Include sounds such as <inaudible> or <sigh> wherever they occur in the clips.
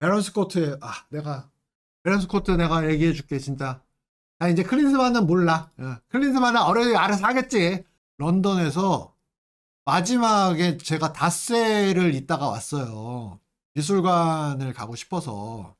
베런스 코트 아 내가 베런스 코트 내가 얘기해 줄게 진짜 나 이제 클린스만은 몰라 어, 클린스만은 어려 알아서 하겠지 런던에서 마지막에 제가 닷새를 있다가 왔어요 미술관을 가고 싶어서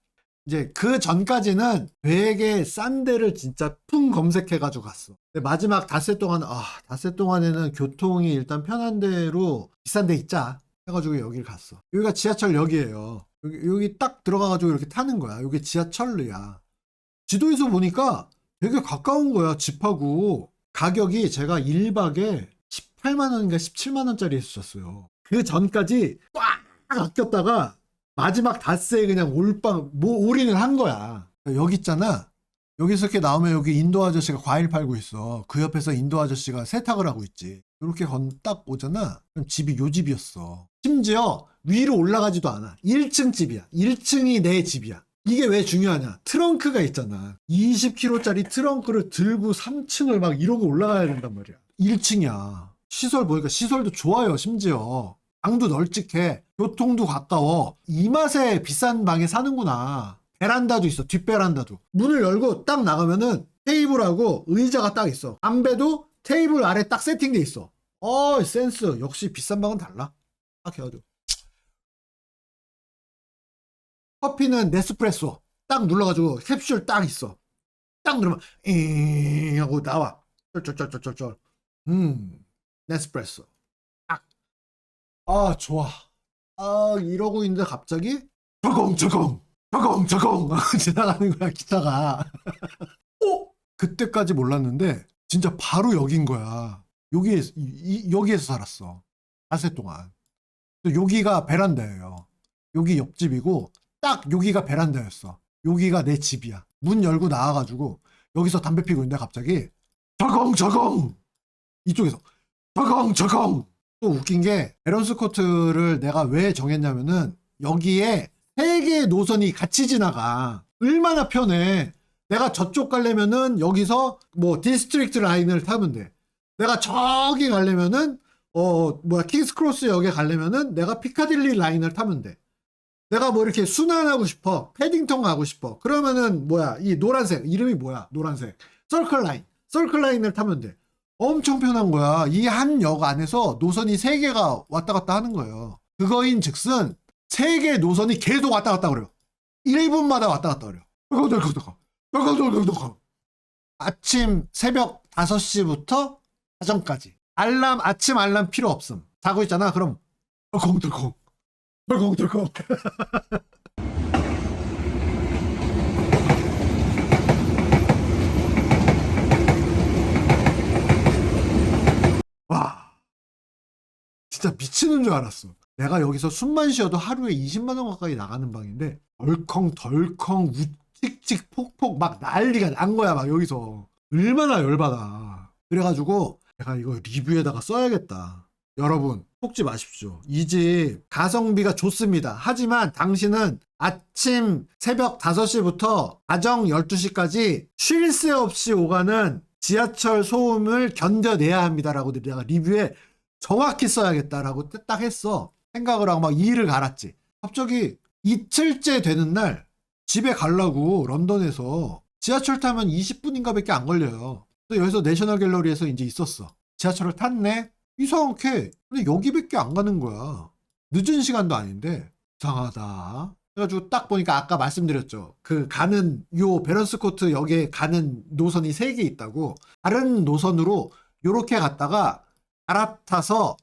이제 그 전까지는 되게 싼 데를 진짜 풍 검색해가지고 갔어. 근데 마지막 닷새 동안, 아, 닷새 동안에는 교통이 일단 편한 데로 비싼 데 있자. 해가지고 여기를 갔어. 여기가 지하철역이에요. 여기, 여기 딱 들어가가지고 이렇게 타는 거야. 여기 지하철이야. 지도에서 보니까 되게 가까운 거야, 집하고. 가격이 제가 1박에 18만원인가 17만원짜리 했었어요. 그 전까지 꽉 아꼈다가 마지막 닷새에 그냥 올빵 뭐 올인을 한 거야. 여기 있잖아. 여기서 이렇게 나오면 여기 인도 아저씨가 과일 팔고 있어. 그 옆에서 인도 아저씨가 세탁을 하고 있지. 이렇게 건 딱 오잖아. 그럼 집이 요 집이었어. 심지어 위로 올라가지도 않아. 1층 집이야. 1층이 내 집이야. 이게 왜 중요하냐? 트렁크가 있잖아. 20kg짜리 트렁크를 들고 3층을 막 이러고 올라가야 된단 말이야. 1층이야. 시설 보니까 시설도 좋아요, 심지어. 방도 널찍해. 교통도 가까워. 이 맛에 비싼 방에 사는구나. 베란다도 있어. 뒷베란다도. 문을 열고 딱 나가면은 테이블하고 의자가 딱 있어. 담배도 테이블 아래 딱 세팅돼 있어. 어, 센스. 역시 비싼 방은 달라. 딱 해가지고. 커피는 네스프레소. 딱 눌러가지고 캡슐 딱 있어. 딱 누르면 잉 하고 나와. 쩔쩔쩔쩔쩔. 음, 네스프레소. 딱. 아, 좋아. 아, 이러고 있는데 갑자기 저공 저공 저공 저공 <laughs> 지나가는 거야 기차가. <laughs> 어? 그때까지 몰랐는데 진짜 바로 여긴 거야. 여기에 이- 이- 여기에서 살았어. 닷새 동안. 또 여기가 베란다예요. 여기 옆집이고 딱 여기가 베란다였어. 여기가 내 집이야. 문 열고 나와가지고 여기서 담배 피고 있는데 갑자기 저공 저공 이쪽에서 저공 저공 또 웃긴 게 베런스 코트를 내가 왜 정했냐면은 여기에 세 개의 노선이 같이 지나가. 얼마나 편해. 내가 저쪽 가려면은 여기서 뭐 디스트릭트 라인을 타면 돼. 내가 저기 가려면은 어 뭐야 킹스 크로스 역에 가려면은 내가 피카딜리 라인을 타면 돼 내가 뭐 이렇게 순환하고 싶어 패딩턴 가고 싶어 그러면은 뭐야 이 노란색 이름이 뭐야 노란색 서클 라인 서클 라인을 타면 돼 엄청 편한 거야. 이 한 역 안에서 노선이 세 개가 왔다 갔다 하는 거예요. 그거인 즉슨 세 개의 노선이 계속 왔다 갔다 그래요. 1분마다 왔다 갔다 그래요. 아침 새벽 5시부터 자정까지. 알람 아침 알람 필요 없음. 자고 있잖아. 그럼 덜컹덜컹 덜컹덜컹 와 진짜 미치는 줄 알았어. 내가 여기서 숨만 쉬어도 하루에 20만 원 가까이 나가는 방인데 덜컹 덜컹 우찍찍 폭폭 막 난리가 난 거야 막 여기서 얼마나 열받아. 그래가지고 내가 이거 리뷰에다가 써야겠다. 여러분 속지 마십시오. 이 집 가성비가 좋습니다. 하지만 당신은 아침 새벽 5시부터 가정 12시까지 쉴 새 없이 오가는 지하철 소음을 견뎌내야 합니다라고 내가 리뷰에 정확히 써야겠다라고 딱 했어. 생각을 하고 막 이를 갈았지. 갑자기 이틀째 되는 날 집에 가려고 런던에서 지하철 타면 20분인가 밖에 안 걸려요. 근데 여기서 내셔널 갤러리에서 이제 있었어. 지하철을 탔네? 이상하게. 근데 여기밖에 안 가는 거야. 늦은 시간도 아닌데. 이상하다. 그래가지고 딱 보니까 아까 말씀드렸죠. 그 가는 요 베런스 코트 역에 가는 노선이 세 개 있다고. 다른 노선으로 요렇게 갔다가 갈아타서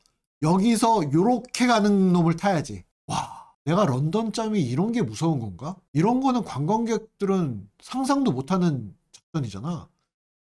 여기서 요렇게 가는 놈을 타야지. 와, 내가 런던 짬이 이런 게 무서운 건가? 이런 거는 관광객들은 상상도 못하는 작전이잖아.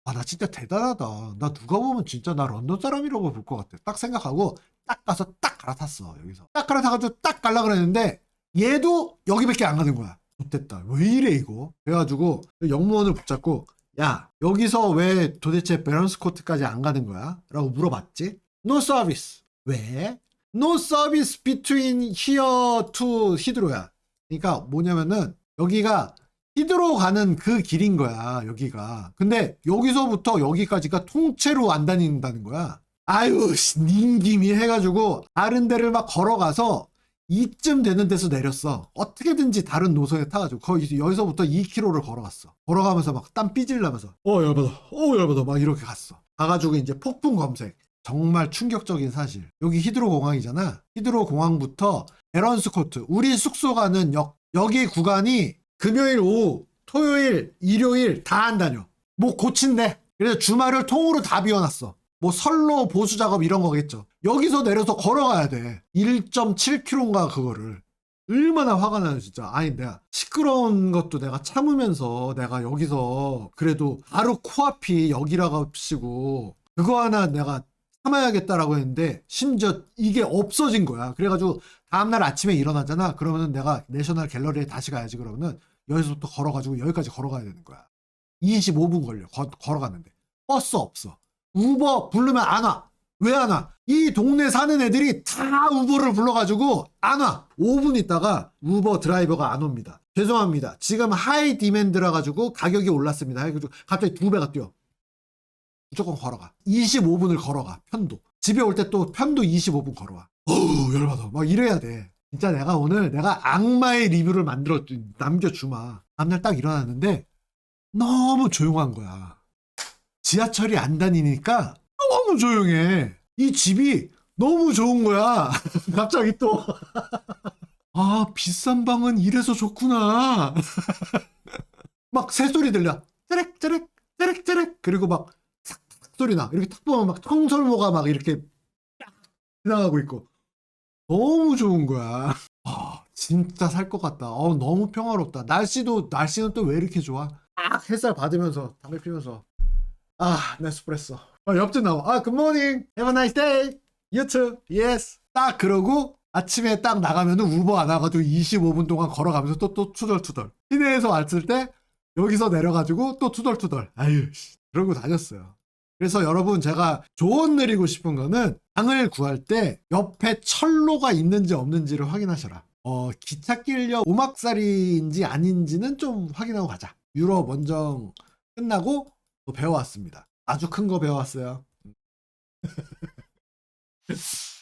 아, 나 진짜 대단하다. 나 누가 보면 진짜 나 런던 사람이라고 볼 것 같아. 딱 생각하고 딱 가서 딱 갈아탔어, 여기서. 딱 갈아타가지고 딱 갈라 그랬는데 얘도 여기밖에 안 가는 거야. 못됐다. 왜 이래, 이거? 그래가지고 영무원을 붙잡고 야, 여기서 왜 도대체 베런스 코트까지 안 가는 거야? 라고 물어봤지. No service. 왜? No service between here to 히드로야. 그러니까 뭐냐면은 여기가 히드로 가는 그 길인 거야, 여기가. 근데 여기서부터 여기까지가 통째로 안 다닌다는 거야. 아유, 씨, 님김이 해가지고 다른 데를 막 걸어가서 이쯤 되는 데서 내렸어. 어떻게든지 다른 노선에 타가지고 거기 여기서부터 2km를 걸어갔어. 걸어가면서 막 땀 삐질나면서 어 열받아, 어 열받아 막 이렇게 갔어. 가가지고 이제 폭풍 검색. 정말 충격적인 사실. 여기 히드로 공항이잖아. 히드로 공항부터 에런스코트. 우리 숙소 가는 역 여기 구간이 금요일 오후, 토요일, 일요일 다 안 다녀. 뭐 고친대. 그래서 주말을 통으로 다 비워놨어. 뭐 선로 보수 작업 이런 거겠죠. 여기서 내려서 걸어가야 돼. 1.7km인가 그거를. 얼마나 화가 나요 진짜. 아니 내가 시끄러운 것도 내가 참으면서 내가 여기서 그래도 바로 코앞이 여기라고 치고 그거 하나 내가 참아야겠다라고 했는데 심지어 이게 없어진 거야. 그래가지고 다음날 아침에 일어나잖아. 그러면은 내가 내셔널 갤러리에 다시 가야지 그러면은 여기서부터 걸어가지고 여기까지 걸어가야 되는 거야. 25분 걸려. 거- 걸어갔는데 버스 없어. 우버 부르면 안 와. 왜 안 와? 이 동네 사는 애들이 다 우버를 불러가지고 안 와. 5분 있다가 우버 드라이버가 안 옵니다. 죄송합니다. 지금 하이 디맨드라 가지고 가격이 올랐습니다. 해가지고 갑자기 두 배가 뛰어. 무조건 걸어가. 25분을 걸어가. 편도. 집에 올 때 또 편도 25분 걸어와. 어우 열받아. 막 이래야 돼. 진짜 내가 오늘 내가 악마의 리뷰를 만들어 남겨주마. 다음날 딱 일어났는데 너무 조용한 거야. 지하철이 안 다니니까 너무 조용해. 이 집이 너무 좋은 거야. <laughs> 갑자기 또. <laughs> 아, 비싼 방은 이래서 좋구나. <laughs> 막 새소리 들려. 쩌렉쩌렉, 쩌렉쩌렉. 그리고 막 소리 나. 이렇게 탁 보면 막 청설모가 막 이렇게 딱 지나가고 있고. 너무 좋은 거야. 아, 진짜 살 것 같다. 어, 너무 평화롭다. 날씨도, 날씨는 또 왜 이렇게 좋아? 딱 햇살 받으면서, 담배 피면서. 아, 네스프레소. 아, 옆집 나와. 아, 굿모닝. Have a nice day. Too. Yes. 딱 그러고 아침에 딱 나가면은 우버 안 와가지고 25분 동안 걸어가면서 또, 또 투덜투덜. 시내에서 왔을 때 여기서 내려가지고 또 투덜투덜. 아유, 씨. 그러고 다녔어요. 그래서 여러분 제가 조언 드리고 싶은 거는 방을 구할 때 옆에 철로가 있는지 없는지를 확인하셔라. 어, 기찻길역 오막살이인지 아닌지는 좀 확인하고 가자. 유럽 원정 끝나고 또 배워왔습니다. 아주 큰 거 배워왔어요. <laughs>